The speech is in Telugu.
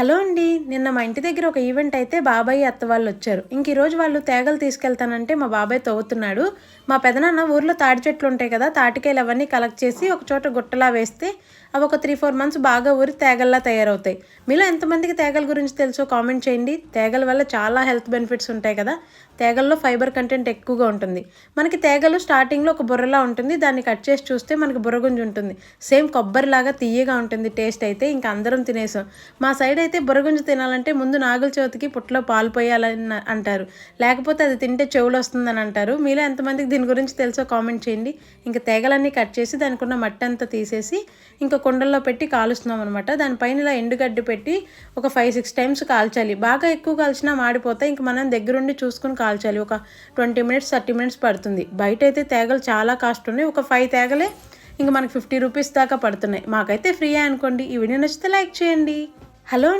హలో అండి నిన్న మా ఇంటి దగ్గర ఒక ఈవెంట్ అయితే బాబాయ్ అత్త వాళ్ళు వచ్చారు. ఇంక ఈరోజు వాళ్ళు తేగలు తీసుకెళ్తానంటే మా బాబాయ్ తవ్వుతున్నాడు. మా పెదనాన్న ఊర్లో తాటి చెట్లు ఉంటాయి కదా తాటికాయలు అవన్నీ కలెక్ట్ చేసి ఒక చోట గుట్టలా వేస్తే అవి ఒక త్రీ ఫోర్ మంత్స్ బాగా ఊరి తేగల్లా తయారవుతాయి. మీలో ఎంతమందికి తేగల గురించి తెలుసో కామెంట్ చేయండి. తేగల వల్ల చాలా హెల్త్ బెనిఫిట్స్ ఉంటాయి కదా తేగల్లో ఫైబర్ కంటెంట్ ఎక్కువగా ఉంటుంది. మనకి తేగలు స్టార్టింగ్లో ఒక బుర్రలా ఉంటుంది దాన్ని కట్ చేసి చూస్తే మనకి బుర్రగుంజు ఉంటుంది. సేమ్ కొబ్బరిలాగా తీయగా ఉంటుంది టేస్ట్ అయితే ఇంకా అందరం తినేసాం. మా సైడ్ అయితే బుర్రగుంజు తినాలంటే ముందు నాగుల చవితికి పుట్టలో పాలు పోయాలని అంటారు. లేకపోతే అది తింటే చెవులు వస్తుందని అంటారు. మీలో ఎంతమందికి దీని గురించి తెలుసో కామెంట్ చేయండి. ఇంకా తీగలన్నీ కట్ చేసి దానికి ఉన్న మట్టి అంతా తీసేసి ఇంకా కుండల్లో పెట్టి కాలుస్తున్నాం అనమాట దానిపైన ఇలా ఎండుగడ్డి పెట్టి ఒక ఫైవ్ సిక్స్ టైమ్స్ కాల్చాలి. బాగా ఎక్కువ కాల్చినా మాడిపోతే ఇంక మనం దగ్గరుండి చూసుకుని కాల్చాలి. ఒక ట్వంటీ మినిట్స్ థర్టీ మినిట్స్ పడుతుంది. బయట అయితే తేగలు చాలా కాస్ట్ ఉన్నాయి. ఒక ఫైవ్ తేగలే ఇంక మనకి ఫిఫ్టీ రూపీస్ దాకా పడుతున్నాయి. మాకైతే ఫ్రీ అనుకోండి. ఈ వీడియో నచ్చితే లైక్ చేయండి. హలో